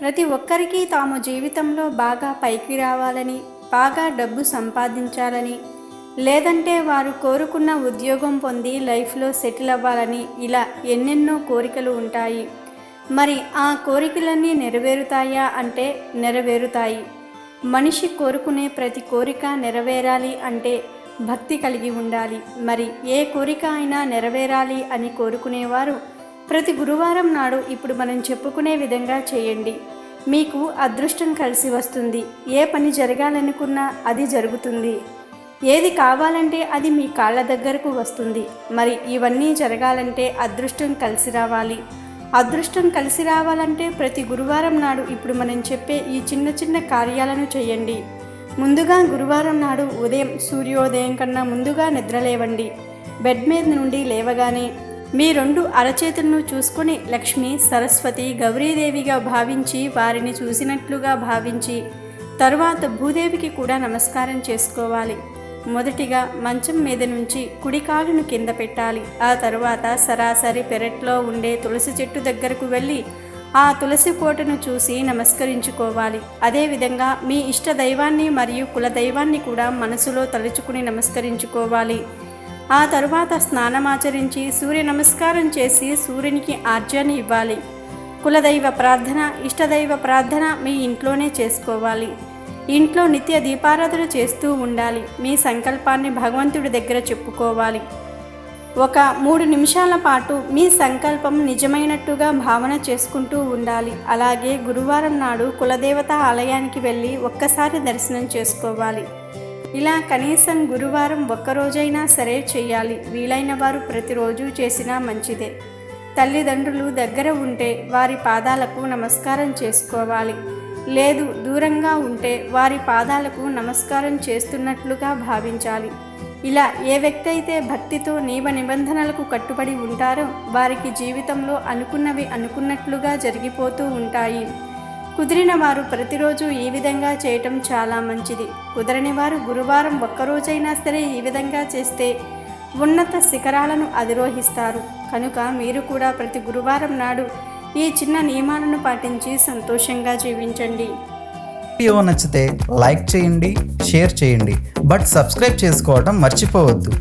ప్రతి ఒక్కరికి తాము జీవితంలో బాగా పైకి రావాలని బాగా డబ్బు సంపాదించాలని లేదంటే వారు కోరుకున్న ఉద్యోగం పొంది లైఫ్లో సెటిల్ అవ్వాలని ఇలా ఎన్నెన్నో కోరికలు ఉంటాయి. మరి ఆ కోరికలన్నీ నెరవేరుతాయా అంటే నెరవేరుతాయి. మనిషి కోరుకునే ప్రతి కోరిక నెరవేరాలి అంటే భక్తి కలిగి ఉండాలి. మరి ఏ కోరిక అయినా నెరవేరాలి అని కోరుకునేవారు ప్రతి గురువారం నాడు ఇప్పుడు మనం చెప్పుకునే విధంగా చేయండి. మీకు అదృష్టం కలిసి వస్తుంది. ఏ పని జరగాలనుకున్నా అది జరుగుతుంది. ఏది కావాలంటే అది మీ కాళ్ళ దగ్గరకు వస్తుంది. మరి ఇవన్నీ జరగాలంటే అదృష్టం కలిసి రావాలి. అదృష్టం కలిసి రావాలంటే ప్రతి గురువారం నాడు ఇప్పుడు మనం చెప్పే ఈ చిన్న చిన్న కార్యాలను చేయండి. ముందుగా గురువారం నాడు ఉదయం సూర్యోదయం కన్నా ముందుగా నిద్రలేవండి. బెడ్ మీద నుండి లేవగానే మీ రెండు అరచేతులను చూసుకొని లక్ష్మి సరస్వతి గౌరీదేవిగా భావించి వారిని చూసినట్లుగా భావించి తరువాత భూదేవికి కూడా నమస్కారం చేసుకోవాలి. మొదటిగా మంచం మీద నుంచి కుడికాలును కింద పెట్టాలి. ఆ తరువాత సరాసరి పెరట్లో ఉండే తులసి చెట్టు దగ్గరకు వెళ్ళి ఆ తులసి కోటను చూసి నమస్కరించుకోవాలి. అదేవిధంగా మీ ఇష్ట దైవాన్ని మరియు కుల దైవాన్ని కూడా మనసులో తలుచుకుని నమస్కరించుకోవాలి. ఆ తరువాత స్నానమాచరించి సూర్య నమస్కారం చేసి సూర్యునికి ఆర్జ్యాన్ని ఇవ్వాలి. కులదైవ ప్రార్థన ఇష్టదైవ ప్రార్థన మీ ఇంట్లోనే చేసుకోవాలి. ఇంట్లో నిత్య దీపారాధన చేస్తూ ఉండాలి. మీ సంకల్పాన్ని భగవంతుడి దగ్గర చెప్పుకోవాలి. ఒక మూడు నిమిషాల పాటు మీ సంకల్పం నిజమైనట్టుగా భావన చేసుకుంటూ ఉండాలి. అలాగే గురువారం నాడు కులదేవత ఆలయానికి వెళ్ళి ఒక్కసారి దర్శనం చేసుకోవాలి. ఇలా కనీసం గురువారం ఒక్కరోజైనా సరే చేయాలి వీలైన వారు ప్రతిరోజు చేసినా మంచిదే. తల్లిదండ్రులు దగ్గర ఉంటే వారి పాదాలకు నమస్కారం చేసుకోవాలి. లేదు దూరంగా ఉంటే వారి పాదాలకు నమస్కారం చేస్తున్నట్లుగా భావించాలి. ఇలా ఏ వ్యక్తి అయితే భక్తితో నియమ నిబంధనలకు కట్టుబడి ఉంటారో వారికి జీవితంలో అనుకున్నవి అనుకున్నట్లుగా జరిగిపోతూ ఉంటాయి. కుదిరిన వారు ప్రతిరోజు ఈ విధంగా చేయటం చాలా మంచిది. కుదరని వారు గురువారం ఒక్కరోజైనా సరే ఈ విధంగా చేస్తే ఉన్నత శిఖరాలను అధిరోహిస్తారు. కనుక మీరు కూడా ప్రతి గురువారం నాడు ఈ చిన్న నియమాలను పాటించి సంతోషంగా జీవించండి. వీడియో నచ్చితే లైక్ చేయండి షేర్ చేయండి. బట్ సబ్స్క్రైబ్ చేసుకోవడం మర్చిపోవద్దు.